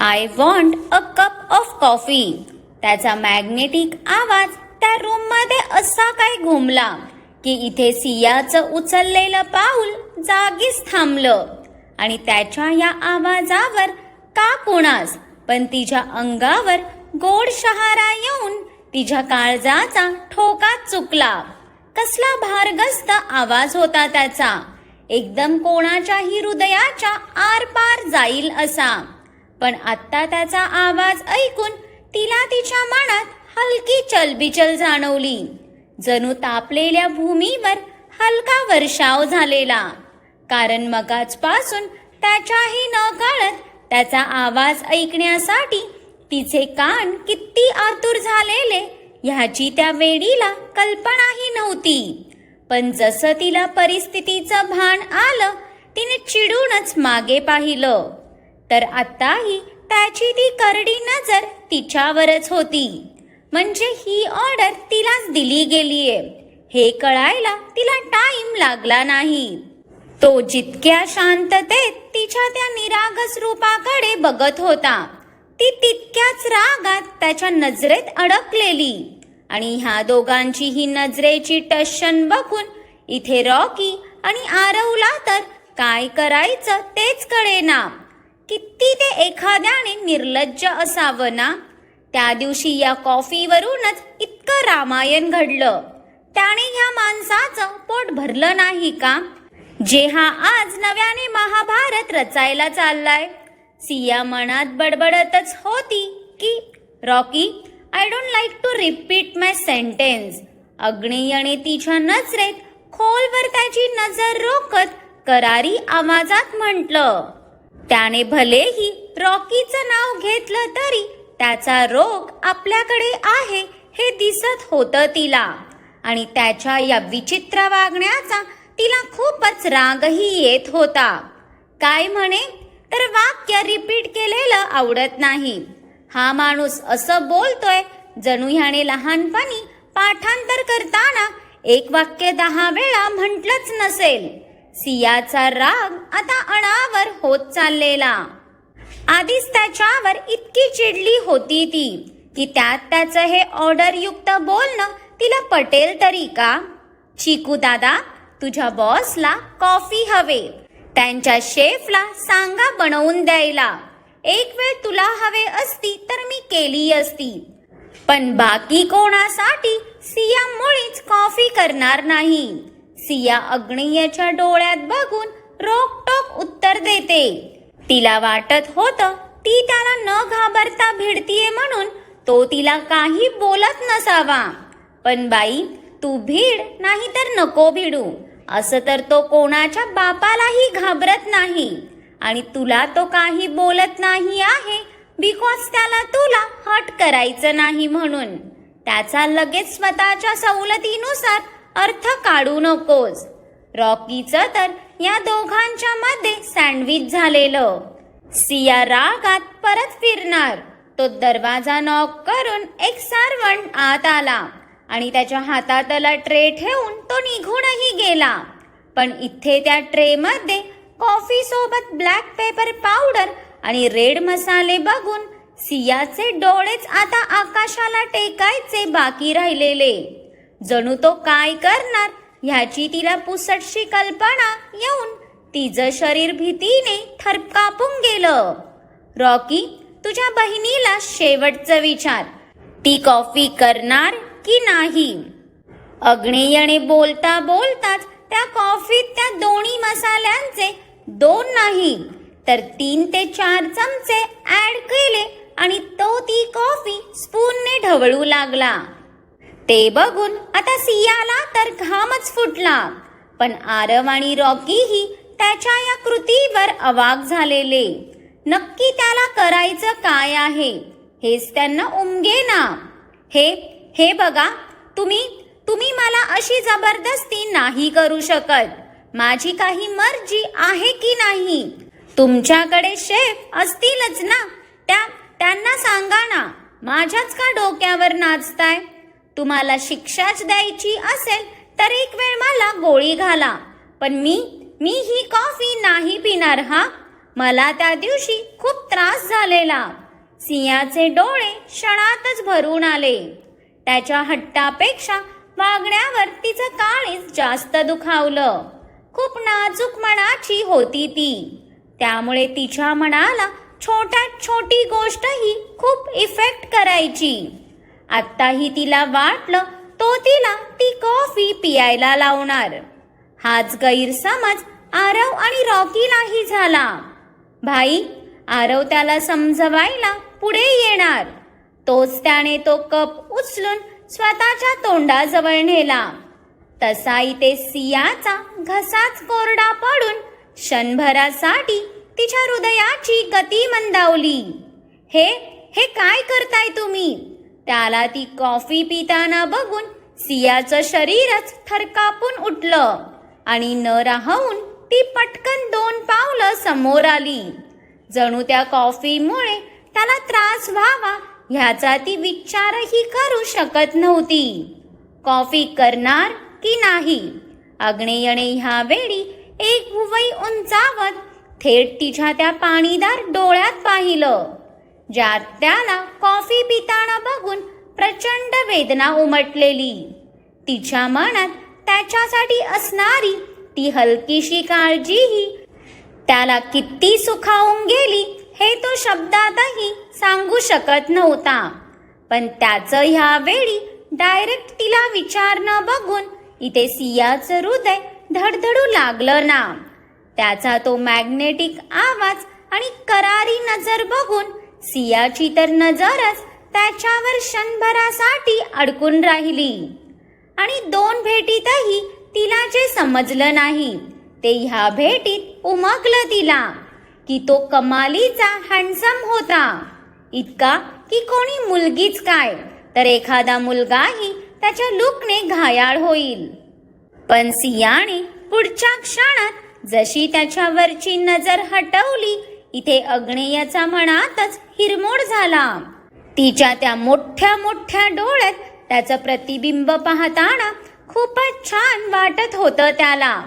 I want a cup of coffee त्याचा magnetic आवाज त्या रूममध्ये असा काय घुमला की इथे सियाचं उचललेलं पाऊल जागीच थांबलं. आणि त्याच्या या आवाजावर का कोणास पण तिच्या अंगावर गोड शहारा येऊन तिच्या काळजाचा ठोका चुकला. कसला भारगस्त आवाज होता त्याचा. एकदम कोणाच्याही हृदयाच्या आरपार जाईल असा. पण आत्ता त्याचा आवाज ऐकून तिला तिच्या मनात हलकी चलबिचल जाणवली. जणू तापलेल्या भूमीवर हलका वर्षाव झालेला. कारण मगाचपासून त्याच्याही न कळत त्याचा आवाज ऐकण्यासाठी तिचे कान किती आतुर झालेले ह्याची त्या वेडीला कल्पनाही नव्हती. पण जसं तिला परिस्थितीचं भान आलं तिने चिडूनच मागे पाहिलं. तर आत्ताही त्याची ती करडी नजर तिच्यावरच होती. म्हणजे ही ऑर्डर तिलाच दिली गेलीये. हे कळायला तिला टाइम लागला नाही. तो जितक्या शांततेत तिच्या त्या निरागस रूपाकडे बघत होता ती तितक्याच रागात त्याच्या नजरेत अडकलेली. आणि ह्या दोघांची ही नजरेची टशन बघून इथे रॉकी आणि आरवला तर काय करायचं तेच कळेना. किती ते एखाद्याने निर्लज्ज असावं ना? त्या दिवशी या कॉफीवरूनच इतकं रामायण घडलं. त्याने ह्या माणसाचं पोट भरलं नाही का? जे हा आज नव्याने महाभारत रचायला चाललाय. सिया मनात बडबडतच होती की Rocky I don't like to repeat my sentence अग्नेयने तिच्या नजरेत खोलवर त्याची नजर रोखत करारी आवाजात म्हटलं त्याने भलेही रॉकीचं नाव घेतलं तरी त्याचा रोग आपल्याकडे आहे हे दिसत होतं तिला. आणि त्याच्या या विचित्र वागण्याचा तिला खूपच रागही येत होता. काय म्हणे? तर वाक्य रिपीट केलेलं आवडत नाही. हा माणूस असं बोलतोय जणू ह्याने लहानपणी पाठांतर करताना एक वाक्य दहा वेळा म्हटलंच नसेल. सियाचा राग आता अणावर होत चाललेला. आधीच त्याच्यावर इतकी चिडली होती ती की त्यात त्याचं हे ऑर्डर युक्त बोलणं तिला पटेल तरी का? चिकू दादा तुझ्या बॉसला कॉफी हवे. त्यांच्या शेफला सांगा बनवून द्यायला. एक वेळ तुला हवे असती तर मी केली असती. पण बाकी कोणासाठी सिया मुळीच कॉफी करणार नाही. सिया अग्नियाच्या डोळ्यात बघून रोकटोक उत्तर देते. तिला वाटत होतं ती त्याला न घाबरता भिडतीये म्हणून तो तिला काही बोलत नसावा. पण बाई तू भीड नाही तर नको भिडू. असं तर तो कोणाच्या बापालाही घाबरत नाही. आणि तुला तो काही बोलत नाही आहे बिकॉज त्याला तुला हट करायचं नाही म्हणून. त्याचा लगेच स्वतःच्या सवलतीनुसार अर्थ काढू नकोस. रॉकीचं तर या दोघांच्या मध्ये सँडविच झालेलं. सिया रागात परत फिरणार. तो दरवाजा नॉक करून एक सारवण आत आला आणि त्याच्या हातातला ट्रे ठेवून तो निघूनही गेला. पण इथे त्या ट्रे मध्ये कॉफी सोबत ब्लॅक पेपर पावडर आणि रेड मसाले बघून सियाचे डोळेच आता आकाशाला टेकायचे बाकी राहिलेले. जणू तो काय करणार? ह्याची तिला पुसटशी कल्पना येऊन तिचं शरीर भीतीने थरकापून गेलं. रॉकी तुझ्या बहिणीला शेवटचं विचार. ती कॉफी करणार की नाही? अग्नेयने बोलता बोलताच त्या कॉफीत त्या दोन्ही मसाल्यांचे दोन नाही तर तीन ते चार चमचे ऍड केले आणि तो ती कॉफी स्पूनने ढवळू लागला. ते बघून आता सियाला तर घामच फुटला. पण आरव आणि रॉकीही त्याच्या या कृतीवर अवाक झालेले. नक्की त्याला करायचं काय आहे? हेच त्यांना उमगेना हे हे बघा तुम्ही तुम्ही मला अशी जबरदस्ती नाही करू शकत. माझी काही मर्जी आहे की नाही? तुमच्याकडे शेफ असतीलच ना? त्या त्यांना सांगा ना माझ्याच का डोक्यावर नाचताय? तुम्हाला शिक्षाच द्यायची असेल तर एक वेळ मला गोळी घाला. पण मी मी ही कॉफी नाही पिणार हा? मला त्या दिवशी खूप त्रास झालेला. सिंहाचे डोळे क्षणातच भरून आले. त्याच्या हट्टापेक्षा वागण्यावर तिचं काळीच जास्त दुखावलं. खूप नाजूक मनाची होती ती. त्यामुळे तिच्या मनाला छोट्यात छोटी गोष्टही खूप इफेक्ट करायची. आत्ताही तिला वाटलं तो तिला ती कॉफी पियायला लावणार. हाच गैरसमज आरव आणि रॉकीलाही झाला. भाई आरव त्याला समजवायला पुढे येणार. तोच त्याने तो कप उचलून स्वतःच्या तोंडाजवळ नेला. तसा इथे सियाचा घसाच कोरडा पडून क्षणभरासाठी तिच्या हृदयाची गती मंदावली. हे हे काय करताय तुम्ही? त्याला ती कॉफी पिताना बघून सियाचं शरीरच थरकापून उठलं आणि न राहून ती पटकन दोन पावलं समोर आली. जणू त्या कॉफीमुळे त्याला त्रास व्हावा ह्याचा ती विचारही करू शकत नव्हती. कॉफी करणार की नाही? अग्नेयने ह्या वेळी एक भुवई उंचावत थेट तिच्या त्या पाणीदार डोळ्यात पाहिलं. ज्यात त्याला कॉफी पिताना बघून प्रचंड वेदना उमटलेली. तिच्या मनात त्याच्यासाठी असणारी ती हलकीशी काळजीही त्याला किती सुखावून गेली हे तो शब्दातही सांगू शकत नव्हता. पण त्याचं ह्या वेळी डायरेक्ट तिला विचारणं बघून इथे सियाचं हृदय धडधडू लागलं ना. त्याचा तो मॅग्नेटिक आवाज आणि करारी नजर बघून सियाची तर नजरच त्याच्यावर क्षणभरासाठी अडकून राहिली. आणि दोन भेटीतही तिला जे समजलं नाही ते ह्या भेटीत उमगलं तिला की तो कमालीचा हँडसम होता. इतका की कोणी मुलगीच काय तर एखादा मुलगाही त्याच्या लुकने घायाळ होईल. पण सियाने पुढच्या क्षणात जशी त्याच्यावरची नजर हटवली इथे अग्नेयाचा मनातच हिरमोड झाला. तिच्या त्या मोठ्या मोठ्या डोळ्यात त्याचं प्रतिबिंब पाहताना खूपच छान वाटत होतं त्याला.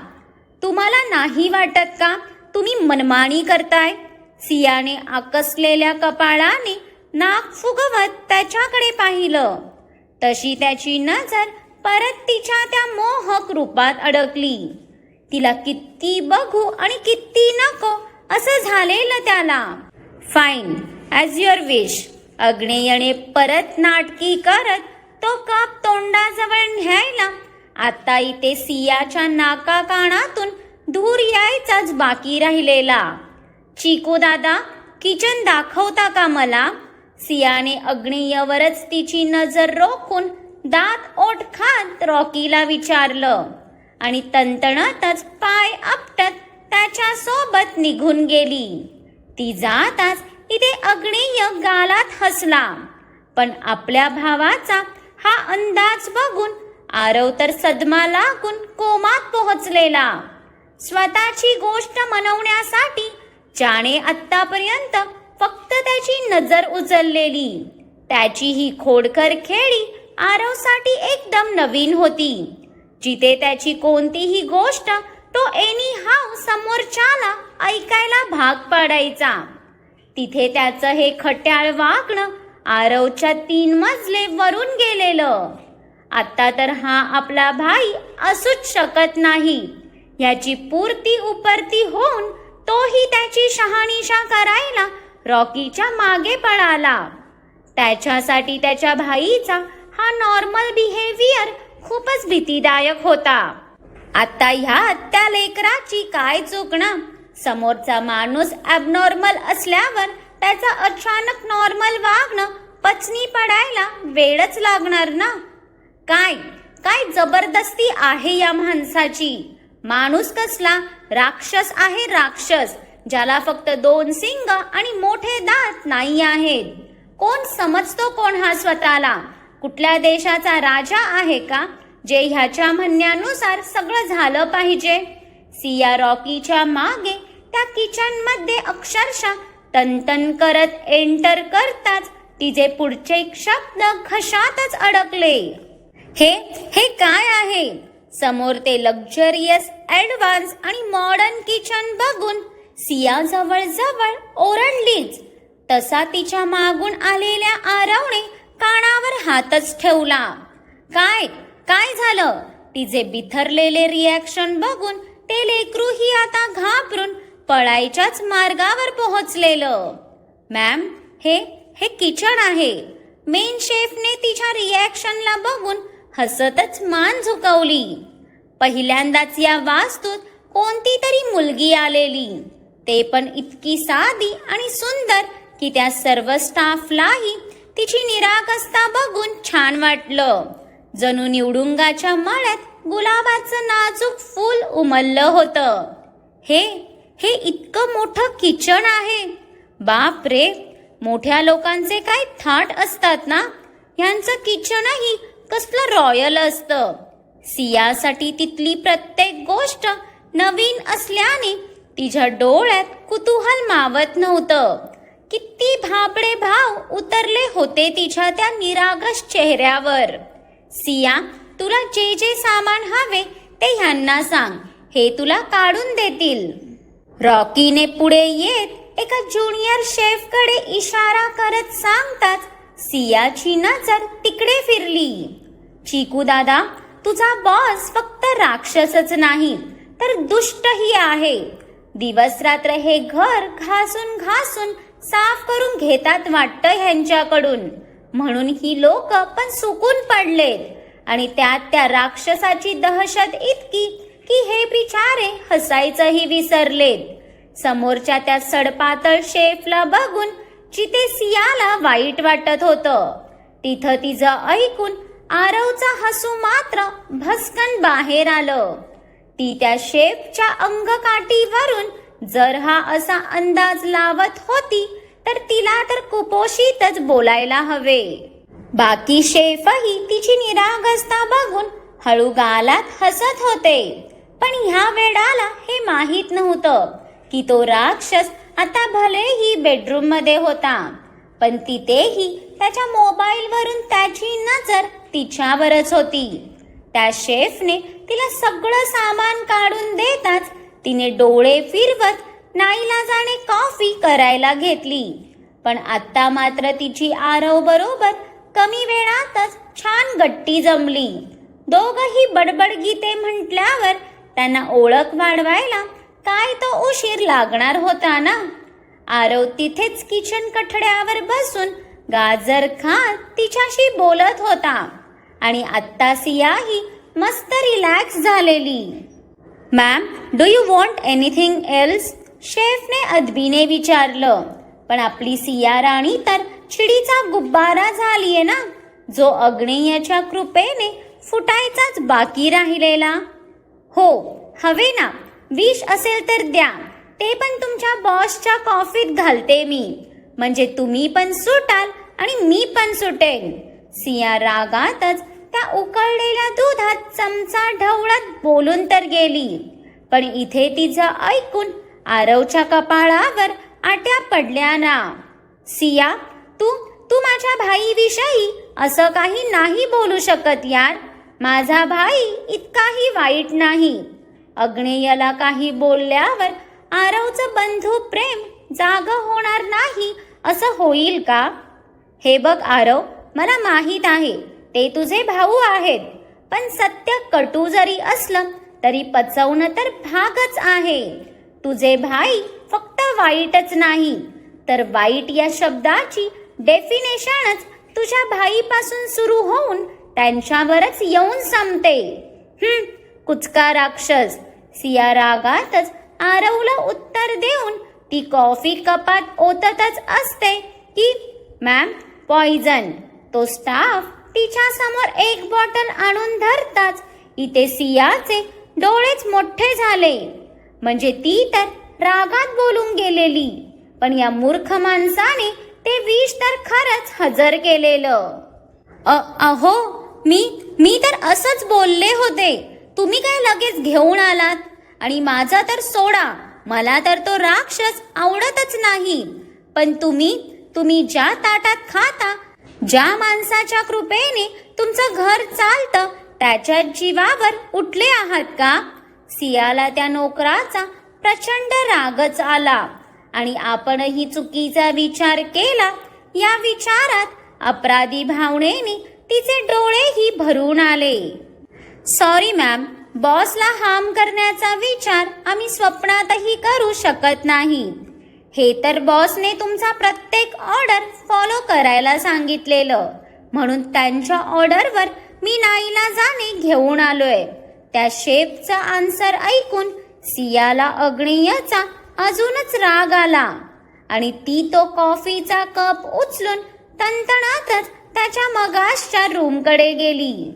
तुम्हाला नाही वाटत का? तुम्ही मनमानी करताय? सियाने आकसलेल्या कपाळाने नाक फुगवत त्याच्याकडे पाहिलं. तशी त्याची नजर परत तिच्या त्या मोहक रूपात अडकली. तिला किती बघू आणि किती नको असं झालेलं त्याला. फाईन ॲज युअर विश अग्नेयने परत नाटकी करत तो कप तोंडाजवळ न्यायला. आता इथे सियाच्या नाका कानातून धूर यायचाच बाकी राहिलेला. चिकू दादा किचन दाखवता का मला? सियाने अग्नेयवरच तिची नजर रोखून दात ओठ खात रॉकीला विचारलं. आणि तंतणातच पाय आपटत त्याच्या सोबत निघून गेली. ती जाताच इथे अग्नेय गालात हसला. पण आपल्या भावाचा हा अंदाज बघून आरव तर सदमा लागून कोमात पोहोचलेला. स्वतःची गोष्ट मनवण्यासाठी ज्याने आत्तापर्यंत फक्त त्याची नजर उचललेली. त्याची ही खोडकर खेळी आरवसाठी एकदम नवीन होती. जिथे त्याची कोणतीही गोष्ट तो एनी हाव समोरच्याला ऐकायला भाग पाडायचा. तिथे त्याचं हे खट्याळ वागणं आरवच्या तीन मजले वरून गेलेलं. आता तर हा आपला भाई असूच शकत नाही. याची पूर्ती उपरती होऊन तोही त्याची शहानिशा करायला रॉकीच्या मागे पळाला. त्याच्यासाठी त्याच्या भाईचा हा नॉर्मल बिहेवियर खूपच भीतीदायक होता. आता ह्या त्या लेकराची काय चूक ना समोरचा माणूस ॲबनॉर्मल असल्यावर त्याचा अचानक नॉर्मल वागणं पचनी पडायला वेळच लागणार ना? काय? काय जबरदस्ती आहे या माणसाची? माणूस कसला? राक्षस आहे राक्षस ज्याला फक्त दोन सिंग आणि मोठे दात नाही आहेत. कोण समजतो कोण हा स्वतःला? कुठल्या देशाचा राजा आहे का? जे ह्याच्या म्हणण्यानुसार सगळं झालं पाहिजे. सिया रॉकीच्या मागे त्या किचनमध्ये अक्षरशः तनतन करत एंटर करताच तिचे पुढचे शब्द घशातच अडकले. हे हे काय आहे? समोर ते लक्झरियस ऍडव्हान्स आणि मॉडर्न किचन बघून सिया जवळ जवळ ओरडलीच. तसा तिच्या मागून आलेल्या आरवने कानावर हातच ठेवला. काय? काय झालं? तिचे बिथरलेले रिॲक्शन बघून ते लेकरूही आता घाबरून पळायच्याच मार्गावर पोहोचलेलं. मॅम हे हे किचन आहे. मेन शेफने तिच्या रिॲक्शनला बघून हसतच मान झुकवली. पहिल्यांदाच या वास्तूत कोणती तरी मुलगी आलेली. ते पण इतकी साधी आणि सुंदर की त्या सर्व स्टाफलाही तिची निराकसता बघून छान वाटलं. जणू निवडुंगाच्या मळ्यात गुलाबाचं नाजूक फूल उमललं होतं. हे हे इतकं मोठं किचन आहे. बाप रे मोठ्या लोकांचे काय थाट असतात ना? ह्यांचं किचनही कसलं रॉयल असतं. सियासाठी तिथली प्रत्येक गोष्ट नवीन असल्याने तिच्या डोळ्यात कुतूहल मावत नव्हतं. किती भाबडे भाव उतरले होते तिच्या त्या निरागस चेहऱ्यावर. सिया तुला जे जे सामान हवे ते ह्यांना सांग. हे तुला काढून देतील. रॉकीने पुढे येत एका ज्युनियर शेफकडे इशारा करत सांगताच सियाची नजर तिकडे फिरली. चिकू दादा तुझा बॉस फक्त राक्षसच नाही तर दुष्टही आहे. दिवस रात्र हे घर घासून घासून साफ करून घेतात वाटतं ह्यांच्याकडून. म्हणून ही लोक पण सुकून पडलेत. आणि त्यात त्या राक्षसाची दहशत इतकी की हे बिचारे हसायचंही विसरलेत. समोरच्या त्या सडपातळ शेफला बघून जिथे सियाला वाईट वाटत होतं तिथं तिचं ऐकून आरवचा हसू मात्र भस्कन बाहेर आलं. ती त्या शेफच्या अंगकाठीवरून जर हा असा अंदाज लावत होती तर तिला तर कुपोषितच बोलायला हवे. बाकी शेफही तिची निरागसता बघून हळू गालात हसत होते. पण ह्या वेळाला हे माहीत नव्हतं की तो राक्षस आता भलेही बेडरूममध्ये होता. पण तिथेही त्याच्या मोबाईल वरून त्याची नजर तिच्यावरच होती. त्या शेफने तिला सगळं सामान काढून देताच तिने डोळे फिरवत नाईलाजाने कॉफी करायला घेतली. पण आत्ता मात्र तिची आरव बरोबर कमी वेळातच छान गट्टी जमली. दोघही बडबड गीते म्हटल्यावर त्यांना ओळख वाढवायला काय तो उशीर लागणार होता ना? आरव तिथेच किचन कठड्यावर बसून गाजर खात तिच्याशी बोलत होता. आणि आत्ता सियाही मस्त रिलॅक्स झालेली. Ma'am do you want anything else शेफने अदबीने विचारलं पण आपली सिया राणी तर चिडीचा गुब्बारा झालीये ना? जो अग्नेयाच्या कृपेने फुटायचाच बाकी राहिलेला. हो हवे ना. विष असेल तर द्या. ते पण तुमच्या बॉसच्या कॉफीत घालते मी. म्हणजे तुम्ही पण सुटाल आणि मी पण सुटेन. सिया रागातच त्या उकळलेल्या दुधात चमचा ढवळत बोलून तर गेली. पण इथे तिचं ऐकून आरवच्या कपाळावर आट्या पडल्या ना. सिया तू तू माझ्या भाईविषयी असं काही नाही बोलू शकत यार. माझा भाई इतकाही वाईट नाही. अग्नेयाला काही बोलल्यावर आरवचं बंधू प्रेम जाग होणार नाही असं होईल का? हे बघ आरव मला माहीत आहे ते तुझे भाऊ आहेत. पण सत्य कटू जरी असलं तरी पचवणं तर भागच आहे. तुझे भाई फक्त वाईटच नाही. तर वाईट या शब्दाची डेफिनेशनच तुझ्या भाईपासून सुरू होऊन त्यांच्यावरच येऊन संपते. हम्म कुचका राक्षस. सिया रागातच आरवला उत्तर देऊन ती कॉफी कपात ओततच असते की मॅम पॉइझन तो स्टाफ तिच्या समोर एक बॉटल आणून धरताच इथे सियाचे डोळेच मोठे झाले. म्हणजे ती तर रागात बोलून गेलेली. पण या मूर्ख माणसाने ते विष तर खरंच हजर केलेलं. अ अहो मी मी तर असंच बोलले होते. तुम्ही काय लगेच घेऊन आलात? आणि माझा तर सोडा. मला तर तो राक्षस आवडतच नाही. पण तुम्ही तुम्ही ज्या ताटात खाता ज्या माणसाच्या कृपेने तुमचं घर चालतं त्याच्या जीवावर उठले आहात का? सियाला त्या नोकराचा प्रचंड रागच आला. आणि आपणही चुकीचा विचार केला या विचारात अपराधी भावनेने तिचे डोळेही भरून आले. सॉरी मॅम बॉसला हार्म करण्याचा विचार आम्ही स्वप्नातही करू शकत नाही. हे तर बॉसने तुमचा प्रत्येक ऑर्डर फॉलो करायला सांगितलेलं. म्हणून त्यांच्या ऑर्डरवर मी नाईला जाणे घेऊन आलोय. त्या शेपचा आन्सर ऐकून सियाला अग्नेयचा अजूनच राग आला. आणि ती तो कॉफीचा कप उचलून तणतणातच त्याच्या मगाशच्या रूमकडे गेली.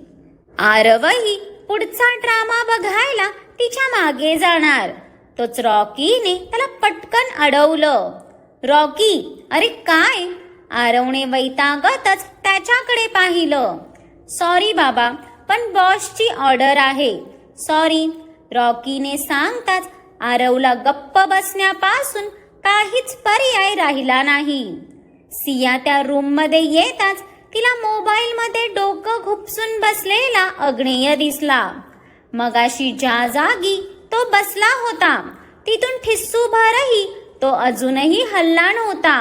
आरवही पुढचा ड्रामा बघायला तिच्यामागे जाणार. तोच रॉकीने त्याला पटकन अडवलं. रॉकी अरे काय? आरवने वैतागतच त्याच्याकडे पाहिलं. सॉरी बाबा पण बॉसची ऑर्डर आहे. सॉरी रॉकीने सांगताच आरवला गप्प बसण्यापासून काहीच पर्याय राहिला नाही. सिया त्या रूममध्ये येताच तिला मोबाईलमध्ये डोकं घुपसून बसलेला अग्नेय दिसला. मगाशी ज्या जागी तो बसला होता तिथून ठिस्सूभरही तो अजूनही हल्ला नव्हता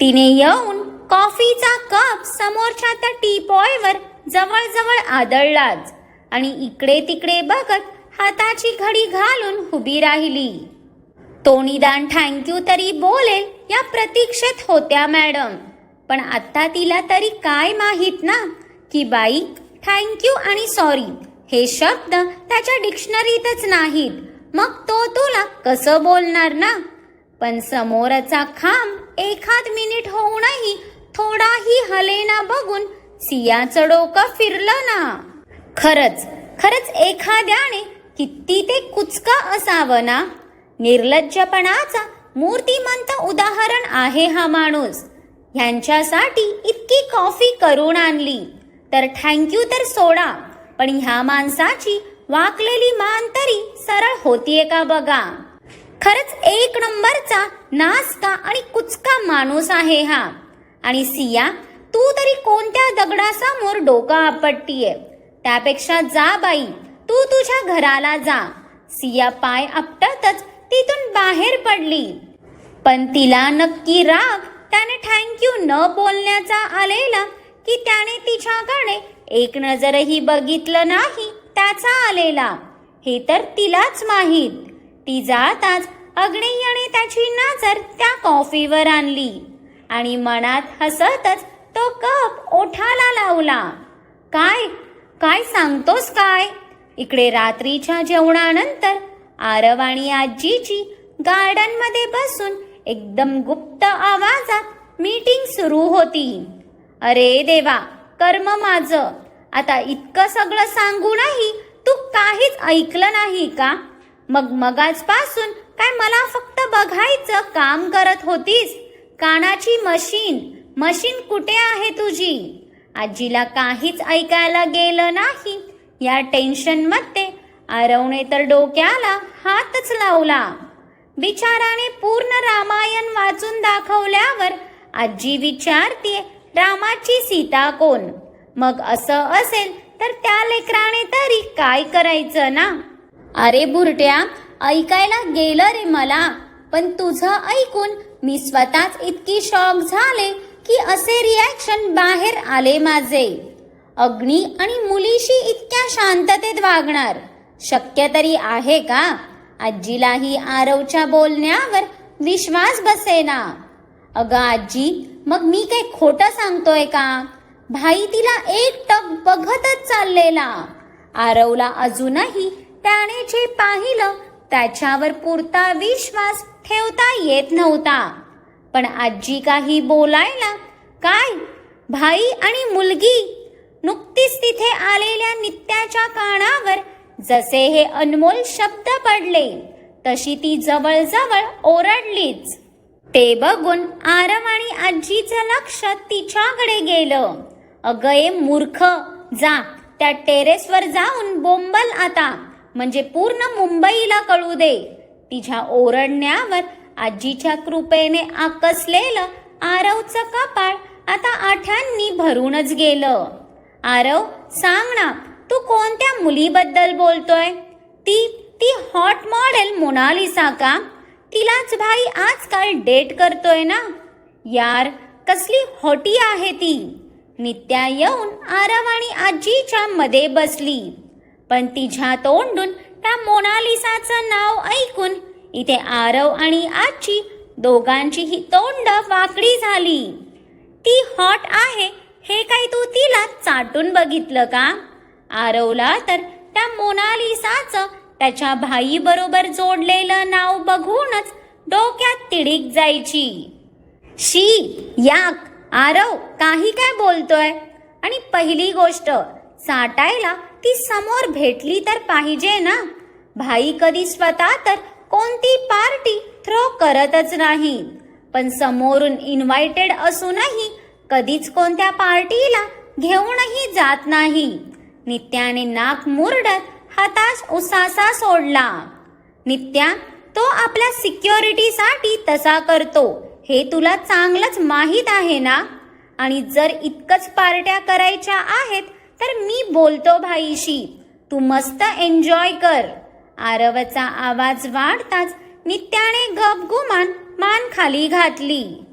तिने येऊन कॉफीचा कप समोरच्या त्या टीपॉयवर जवळजवळ आदळलाच. आणि इकडे तिकडे बघत हाताची घडी घालून उभी राहिली. तो निदान थँक्यू तरी बोलेल या प्रतीक्षेत होत्या मॅडम पण आत्ता तिला तरी काय माहीत ना? की बाई थँक्यू आणि सॉरी हे शब्द त्याच्या डिक्शनरीतच नाहीत. मग तो तुला कसं बोलणार ना? पण समोरचा खांब एखाद मिनिट होऊनही थोडाही हलेना बघून सियाचं डोकं फिरलं ना. खरंच खरंच एखाद्याने किती ते कुचका असावं ना? निर्लज्जपणाचा मूर्तिमंत उदाहरण आहे हा माणूस. ह्यांच्यासाठी इतकी कॉफी करून आणली. तर थँक्यू तर सोडा पण ह्या माणसाची वाकलेली मान तरी सरळ होतीये का बघा? खरंच एक नंबरचा नासका आणि कुचका माणूस आहे हा. आणि सिया तू तरी कोणत्या दगडासमोर डोकं आपटतीये? त्यापेक्षा जा बाई तू तुझ्या घराला जा. सिया पाय आपटतच तिथून बाहेर पडली. पण तिला नक्की राग त्याने थँक्यू न बोलण्याचा आलेला की त्याने तिच्याकडे एक नजरही बघितलं नाही त्याचा आलेला. हे तर तिलाच माहीत. ती जाताच अग्नेयने त्याची नजर त्या कॉफीवर आणली. आणि मनात हसतच तो कप ओठाला लावला. काय? काय सांगतोस काय? इकडे रात्रीच्या जेवणानंतर आरव आणि आजीची गार्डनमध्ये बसून एकदम गुप्त आवाजात मीटिंग सुरू होती. अरे देवा कर्म माझं. आता इतकं सगळं सांगूनही तू काहीच ऐकलं नाही का? मग मगाचपासून काय मला फक्त बघायचं काम करत होतीस? कानाची मशीन मशीन कुठे आहे तुझी? आजीला काहीच ऐकायला गेलं नाही. या टेन्शनमध्ये आरवणे तर डोक्याला हातच लावला. बिचाराने पूर्ण रामायण वाचून दाखवल्यावर आजी विचारते रामाची सीता कोण? मग असं असेल तर त्या लेकराने तरी काय करायचं ना? अरे बुरट्या ऐकायला गेलं रे मला. पण तुझं ऐकून मी स्वतःच इतकी शॉक झाले. की असे रिॲक्शन बाहेर आले माझे. अग्नी आणि मुलीशी इतक्या शांततेत वागणार. शक्य तरी आहे का? आजीलाही आरवच्या बोलण्यावर विश्वास बसेना. अगं आजी मग मी काय खोटं सांगतोय का? भाई तिला एक टक बघतच चाललेला. आरवला अजूनही त्याने जे पाहिलं त्याच्यावर पुरता विश्वास ठेवता येत नव्हता. पण आजी काही बोलायला काय भाई आणि मुलगी? नुकतीच तिथे आलेल्या नित्याच्या कानावर जसे हे अनमोल शब्द पडले तशी ती जवळजवळ ओरडलीच. ते बघून आरव आणि आजीचं लक्ष तिच्याकडे गेलं. अगये मूर्ख जा त्या टेरेसवर जाऊन बोंबल आता म्हणजे पूर्ण मुंबईला कळू दे. तिच्या ओरडण्यावर आजीच्या कृपेने आकसलेलं आरवचं कपाळ आता आठ्यांनी भरूनच गेलं. आरव सांग ना तू कोणत्या मुलीबद्दल बोलतोय? ती ती हॉट मॉडेल मोनालिसा का? तिलाच भाई आजकाल डेट करतोय ना? यार कसली हॉटी आहे ती. नित्या येऊन आरव आणि आजीच्या मध्ये बसली. पण तिच्या तोंडून त्या मोनालिसाचं नाव ऐकून इथे आरव आणि आजी दोघांचीही तोंड वाकडी झाली. ती हॉट आहे हे काय तू तिला चाटून बघितलं का? आरवला तर त्या मोनालिसाचं त्याच्या भाई बरोबर जोडलेलं नाव बघूनच डोक्यात तिडीक जायची. शी याक आरव काही काय बोलतोय? आणि पहिली गोष्ट साटायला ती समोर भेटली तर पाहिजे ना? भाई कधी स्वतः तर कोणती पार्टी थ्रो करतच नाही. पण समोरून इन्व्हायटेड असूनही कधीच कोणत्या पार्टीला घेऊनही जात नाही. नित्याने नाक मुरडत हताश उसासा सोडला. नित्या तो आपल्या सिक्युरिटीसाठी तसा करतो. हे तुला चांगलंच माहीत आहे ना? आणि जर इतकंच पार्ट्या करायच्या आहेत तर मी बोलतो भाईशी. तू मस्त एन्जॉय कर. आरवचा आवाज वाढताच नित्याने गपगुमान मान खाली घातली.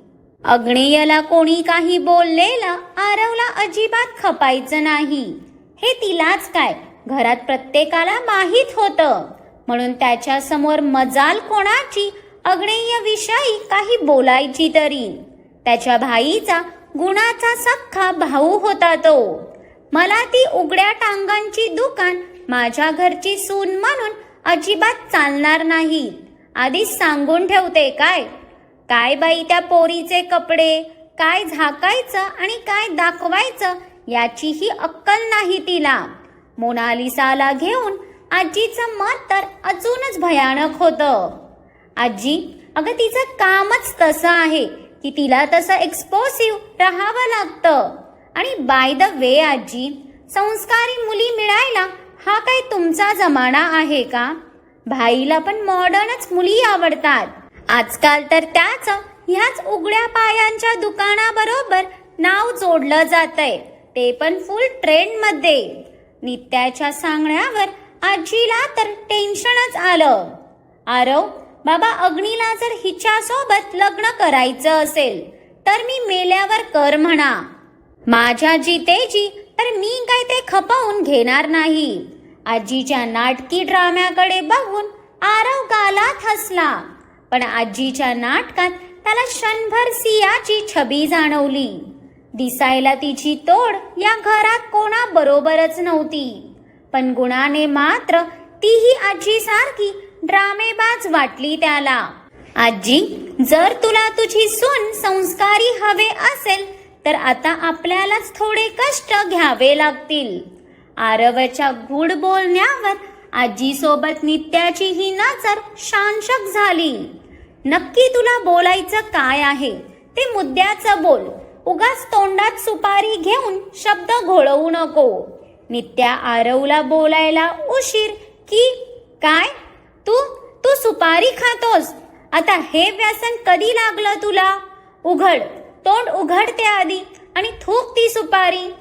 अग्नेयला कोणी काही बोललेलं आरवला अजिबात खपायचं नाही. हे तिलाच काय? घरात प्रत्येकाला माहीत होतं. म्हणून त्याच्यासमोर मजाल कोणाची? अग्नेय विषयी काही बोलायची तरी. त्याच्या भाईचा गुणाचा सख्खा भाऊ होता तो. मला ती उघड्या टांगांची दुकान माझ्या घरची सून म्हणून अजिबात चालणार नाही. आधीच सांगून ठेवते काय? काय बाई त्या पोरीचे कपडे? काय झाकायचं आणि काय दाखवायचं याचीही अक्कल नाही तिला. मोनालिसाला घेऊन आजीचं मत तर अजूनच भयानक होतं. आजी अगं तिचं कामच तसं आहे की तिला तसं एक्सपोसिव्ह राहावं लागतं. आणि बाय द वे आजी संस्कारी मुली मिळायला हा काय तुमचा जमाना आहे का? भाईला पण मॉडर्नच मुली आवडतात. आजकाल तर त्याच ह्याच उघड्या पायांच्या दुकानाबरोबर नाव जोडलं जातंय. ते पण फुल ट्रेंडमध्ये. नित्याच्या सांगण्यावर आजीला तर टेन्शनच आलं. आरव बाबा अग्नीला जर हिच्यासोबत लग्न करायचं असेल तर मी मेल्यावर कर म्हणा. माझ्या जितेजी तर मी काय ते खपवून घेणार नाही. आजीच्या नाटकी ड्राम्याकडे बघून आरव गालात हसला. पण आजीच्या नाटकात त्याला क्षणभर सियाची छबी जाणवली. दिसायला तिची तोड या घरात कोणा बरोबरच नव्हती. पण गुणाने मात्र तीही आजी सारखी ड्रामेबाज वाटली त्याला. आजी जर तुला तुझी सून संस्कारी हवे असेल तर आता आपल्यालाच थोडे कष्ट घ्यावे लागतील. आरवच्या गुड बोलण्यावर आजी सोबत नित्याची ही नजर शांशक झाली. नक्की तुला बोलायचं काय आहे? ते मुद्द्याचं बोल. उगाच तोंडात सुपारी घेऊन शब्द घोळवू नको. नित्या आरवला बोलायला उशीर की काय? तू तू सुपारी खातोस. आता हे व्यसन कधी लागलं तुला? उघड. तोंड उघडते आधी आणि थूक ती सुपारी.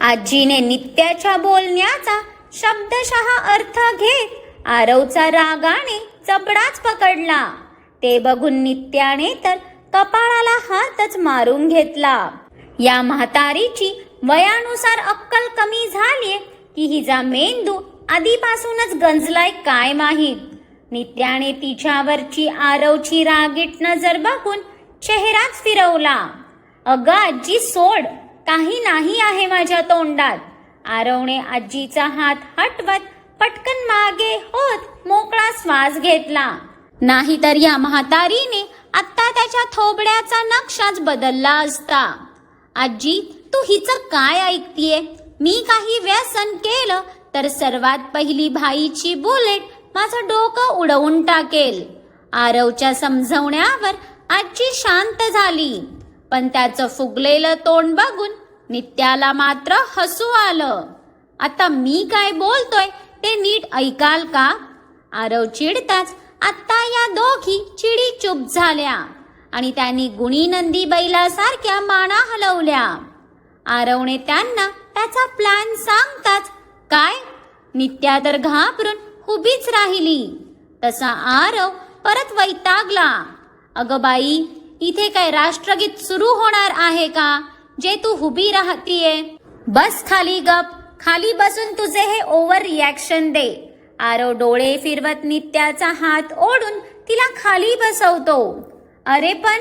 आजीने नित्याच्या बोलण्याचा शब्दशः अर्थ घेत आरवचा रागाने चपडाच पकडला. ते बघून नित्याने तर कपाळाला हातच मारून घेतला. या म्हातारीची वयानुसार अक्कल कमी झालीये की हिचा मेंदू आधीपासूनच गंजलाय काय माहीत? नित्याने तिच्यावरची आरवची रागीट नजर बघून चेहराच फिरवला. अगं आजी सोड. काही नाही आहे माझ्या तोंडात. आरवने आजीचा हात हटवत पटकन मागे होत मोकळा श्वास घेतला. नाहीतर या म्हातारीने आत्ता त्याच्या थोबड्याचा नक्षाच बदलला असता. आजी तू हिचं काय ऐकतीये? मी काही व्यसन केलं तर सर्वात पहिली भाईची बुलेट माझं डोकं उडवून टाकेल. आरवच्या समजवण्यावर आजी शांत झाली. पण त्याचं फुगलेलं तोंड बघून नित्याला मात्र हसू आलं. आता मी काय बोलतोय ते नीट ऐकाल का? आरव चिडताच आत्ता या दोघी चिडी चुप झाल्या आणि त्यांनी गुणी नंदी बैलासारख्या माना हलवल्या. आरवने त्यांना त्याचा प्लॅन सांगताच काय? नित्या तर घाबरून उभीच राहिली. तसा आरव परत वैतागला. अगं बाई इथे काय राष्ट्रगीत सुरू होणार आहे का? जे तू उभी राहतीये. बस खाली गप. खाली बसून तुझे हे ओव्हर रिॲक्शन दे. आरव डोळे फिरवत नित्याचा हात ओढून तिला खाली बसवतो. अरे पण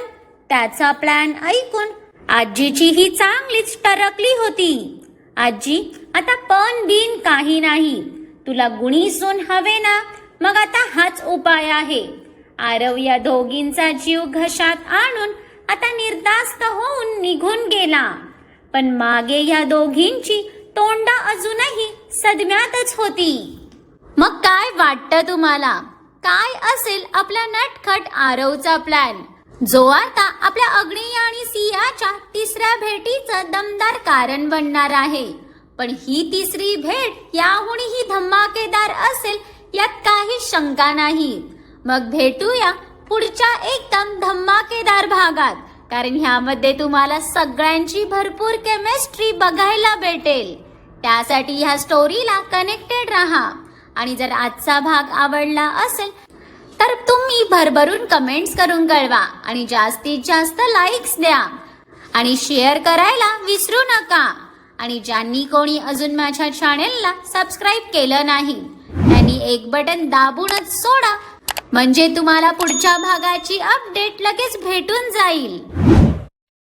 त्याचा प्लॅन ऐकून आजीची ही चांगलीच टरकली होती. आजी आता पण बिन काही नाही. तुला गुणी सून हवे ना? मग आता हाच उपाय आहे. आरव या दोघींचा जीव घशात आणून आता निर्दास्त होऊन निघून गेला. पण मागे या दोघींची तोंड अजूनही सदम्यातच होती. मग काय वाटतं तुम्हाला? काय असेल आपला नटखट आरवचा प्लॅन जो आता आपल्या अग्नी आणि सियाच्या तिसऱ्या भेटीचं दमदार कारण बनणार आहे. पण ही तिसरी भेट याहूनही धमाकेदार असेल यात काही शंका नाही. मग भेटूया पुढच्या एकदम धमाकेदार भागात. कारण ह्यामध्ये तुम्हाला सगळ्यांची भरपूर केमिस्ट्री बघायला भेटेल. त्यासाठी ह्या स्टोरीला कनेक्टेड राहा. आणि जर आजचा भाग आवडला असेल तर तुम्ही भरभरून कमेंट्स करून कळवा. आणि जास्तीत जास्त लाईक्स द्या. आणि शेअर करायला विसरू नका. आणि ज्यांनी कोणी अजून माझ्या चॅनेलला सबस्क्राईब केलं नाही त्यांनी एक बटन दाबूनच सोडा. म्हणजे तुम्हाला पुढच्या भागाची अपडेट लगेच भेटून जाईल.